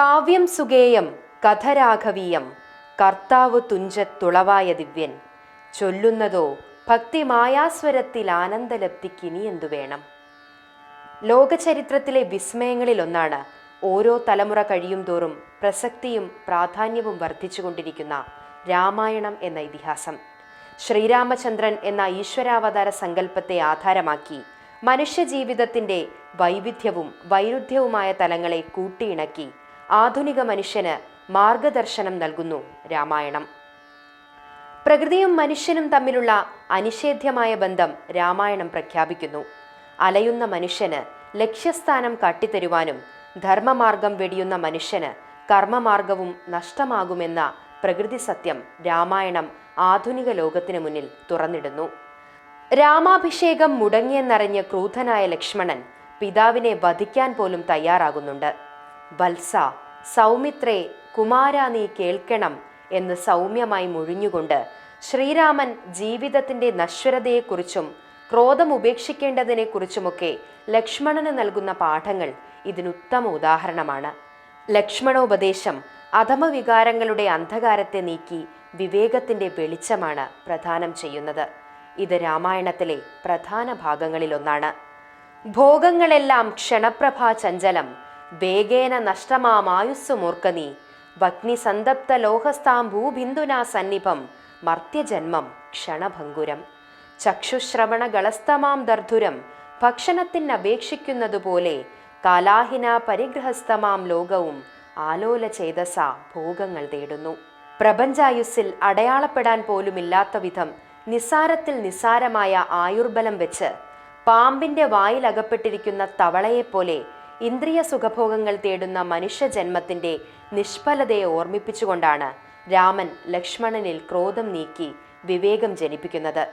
കാവ്യം സുഗേയം കഥരാഘവീയം. കർത്താവ് തുഞ്ചത്തുളവായ ദിവ്യൻ. ചൊല്ലുന്നതോ ഭക്തി മായാസ്വരത്തിൽ ആനന്ദലബ്ധിക്കിനി എന്തു വേണം ലോകചരിത്രത്തിലെ വിസ്മയങ്ങളിലൊന്നാണ് ഓരോ തലമുറ കഴിയും തോറും പ്രസക്തിയും പ്രാധാന്യവും വർദ്ധിച്ചുകൊണ്ടിരിക്കുന്ന രാമായണം എന്ന ഇതിഹാസം. ശ്രീരാമചന്ദ്രൻ എന്ന ഈശ്വരാവതാര സങ്കല്പത്തെ ആധാരമാക്കി മനുഷ്യജീവിതത്തിന്റെ വൈവിധ്യവും വൈരുദ്ധ്യവുമായ തലങ്ങളെ കൂട്ടിയിണക്കി ആധുനിക മനുഷ്യന് മാർഗദർശനം നൽകുന്നു രാമായണം. പ്രകൃതിയും മനുഷ്യനും തമ്മിലുള്ള അനിഷേധ്യമായ ബന്ധം രാമായണം പ്രഖ്യാപിക്കുന്നു. അലയുന്ന മനുഷ്യന് ലക്ഷ്യസ്ഥാനം കാട്ടിത്തരുവാനും ധർമ്മമാർഗം വെടിയുന്ന മനുഷ്യന് കർമ്മമാർഗവും നഷ്ടമാകുമെന്ന പ്രകൃതി സത്യം രാമായണം ആധുനിക ലോകത്തിന് മുന്നിൽ തുറന്നിടുന്നു. രാമാഭിഷേകം മുടങ്ങിയെന്നറിഞ്ഞ് ക്രൂധനായ ലക്ഷ്മണൻ പിതാവിനെ വധിക്കാൻ പോലും തയ്യാറാകുന്നുണ്ട്. വത്സ സൗമിത്രേ കുമാര നീ കേൾക്കണം എന്ന് സൗമ്യമായി മുഴിഞ്ഞുകൊണ്ട് ശ്രീരാമൻ ജീവിതത്തിന്റെ നശ്വരതയെക്കുറിച്ചും ക്രോധം ഉപേക്ഷിക്കേണ്ടതിനെക്കുറിച്ചുമൊക്കെ ലക്ഷ്മണന് നൽകുന്ന പാഠങ്ങൾ ഇതിനുത്തമ ഉദാഹരണമാണ്. ലക്ഷ്മണോപദേശം അധമവികാരങ്ങളുടെ അന്ധകാരത്തെ നീക്കി വിവേകത്തിന്റെ വെളിച്ചമാണ് പ്രദാനം ചെയ്യുന്നത്. ഇത് രാമായണത്തിലെ പ്രധാന ഭാഗങ്ങളിലൊന്നാണ്. ഭോഗങ്ങളെല്ലാം ക്ഷണപ്രഭാ ചഞ്ചലം വേഗേന നഷ്ടമാമായുസ്സുമൂർക്ക മൂർക്കനീ ഭഗ്നി സന്തപ്ത ലോഹസ്ഥാം ഭൂബിന്ദുനാ സന്നിഭം. മർത്യജന്മം ക്ഷണഭംഗുരം ചക്ഷുശ്രവണ ഗളസ്തമാം ദർധുരം. ഭക്ഷണത്തിനപേക്ഷിക്കുന്നതുപോലെ കാലാഹിന പരിഗ്രഹസ്തമാം ലോകവും ആലോല ചേതസ ഭോഗങ്ങൾ തേടുന്നു. പ്രപഞ്ചായുസ്സിൽ അടയാളപ്പെടാൻ പോലുമില്ലാത്ത വിധം നിസാരത്തിൽ നിസാരമായ ആയുർബലം വെച്ച് പാമ്പിന്റെ വായിലകപ്പെട്ടിരിക്കുന്ന തവളയെപ്പോലെ ഇന്ദ്രിയ സുഖഭോഗങ്ങൾ തേടുന്ന മനുഷ്യജന്മത്തിന്റെ നിഷ്ഫലതയെ ഓർമ്മിപ്പിച്ചുകൊണ്ടാണ് രാമൻ ലക്ഷ്മണനിൽ ക്രോധം നീക്കി വിവേകം ജനിപ്പിക്കുന്നത്.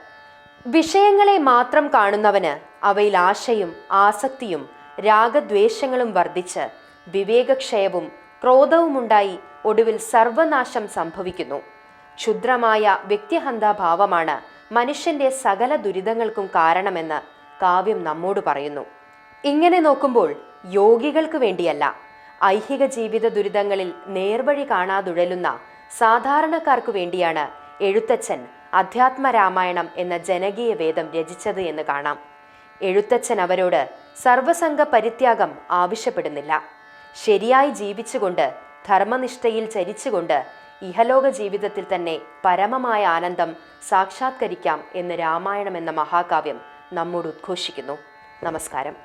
വിഷയങ്ങളെ മാത്രം കാണുന്നവന് അവയിൽ ആശയും ആസക്തിയും രാഗദ്വേഷങ്ങളും വർദ്ധിച്ച് വിവേകക്ഷയവും ക്രോധവുമുണ്ടായി ഒടുവിൽ സർവനാശം സംഭവിക്കുന്നു. ക്ഷുദ്രമായ വ്യക്തിഹന്താഭാവമാണ് മനുഷ്യന്റെ സകല ദുരിതങ്ങൾക്കും കാരണമെന്ന് കാവ്യം നമ്മോട് പറയുന്നു. ഇങ്ങനെ നോക്കുമ്പോൾ യോഗികൾക്ക് വേണ്ടിയല്ല. ഐഹിക ജീവിത ദുരിതങ്ങളിൽ നേർവഴി കാണാതുഴലുന്ന സാധാരണക്കാർക്ക് വേണ്ടിയാണ് എഴുത്തച്ഛൻ അധ്യാത്മരാമായണം എന്ന ജനകീയ വേദം രചിച്ചത് എന്ന് കാണാം. എഴുത്തച്ഛൻ അവരോട് സർവസംഘ പരിത്യാഗം ആവശ്യപ്പെടുന്നില്ല. ശരിയായി ജീവിച്ചുകൊണ്ട് ധർമ്മനിഷ്ഠയിൽ ചരിച്ചുകൊണ്ട് ഇഹലോക ജീവിതത്തിൽ തന്നെ പരമമായ ആനന്ദം സാക്ഷാത്കരിക്കാം എന്ന് രാമായണം എന്ന മഹാകാവ്യം നമ്മോട് ഉദ്ഘോഷിക്കുന്നു. നമസ്കാരം.